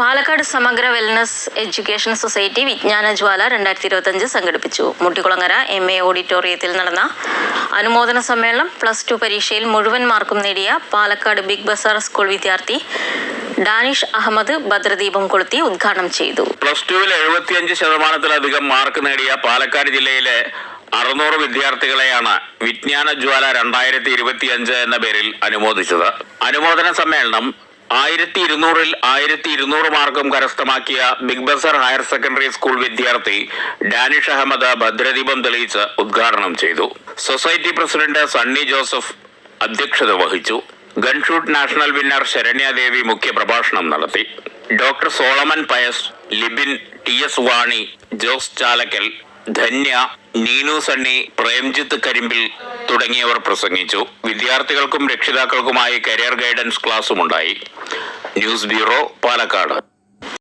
പാലക്കാട് സമഗ്ര wellness education society വിജ്ഞാനജ്വാല രണ്ടായിരത്തി ഇരുപത്തഞ്ച് സംഘടിപ്പിച്ചു. മുട്ടിക്കുളങ്ങര എം എ ഓഡിറ്റോറിയത്തിൽ നടന്ന അനുമോദന സമ്മേളനം പ്ലസ് ടു പരീക്ഷയിൽ മുഴുവൻ മാർക്കും നേടിയ പാലക്കാട് ബിഗ് ബസാർ സ്കൂൾ വിദ്യാർത്ഥി ഡാനിഷ് അഹമ്മദ് ഭദ്രദീപം കൊളുത്തി ഉദ്ഘാടനം ചെയ്തു. പ്ലസ് ടുവിൽ എഴുപത്തിയഞ്ച് ശതമാനത്തിലധികം മാർക്ക് നേടിയ പാലക്കാട് ജില്ലയിലെ അറുന്നൂറ് വിദ്യാർത്ഥികളെയാണ് വിജ്ഞാന ജ്വാല രണ്ടായിരത്തി ഇരുപത്തിയഞ്ച് എന്ന പേരിൽ അനുമോദിച്ചത്. അനുമോദന സമ്മേളനം ആയിരത്തി ഇരുന്നൂറിൽ ആയിരത്തി ഇരുന്നൂറ് മാർക്കും കരസ്ഥമാക്കിയ big bazaar higher secondary school വിദ്യാർത്ഥി ഡാനിഷ് അഹമ്മദ് ഭദ്രദീപം തെളിയിച്ച് ഉദ്ഘാടനം ചെയ്തു. സൊസൈറ്റി പ്രസിഡന്റ് സണ്ണി ജോസഫ് അധ്യക്ഷത വഹിച്ചു. ഗൺഷൂട്ട് നാഷണൽ വിന്നർ ശരണ്യാദേവി മുഖ്യപ്രഭാഷണം നടത്തി. Doctor Solomon Pius Libin T S Vani Jose Chalakkal Dhanya Neenu Sunny Premjith Karimpil തുടങ്ങിയവർ പ്രസംഗിച്ചു. വിദ്യാർത്ഥികൾക്കും രക്ഷിതാക്കൾക്കുമായി കരിയർ ഗൈഡൻസ് ക്ലാസ്സുമുണ്ടായി ന്യൂസ് ബ്യൂറോ പാലക്കാട്.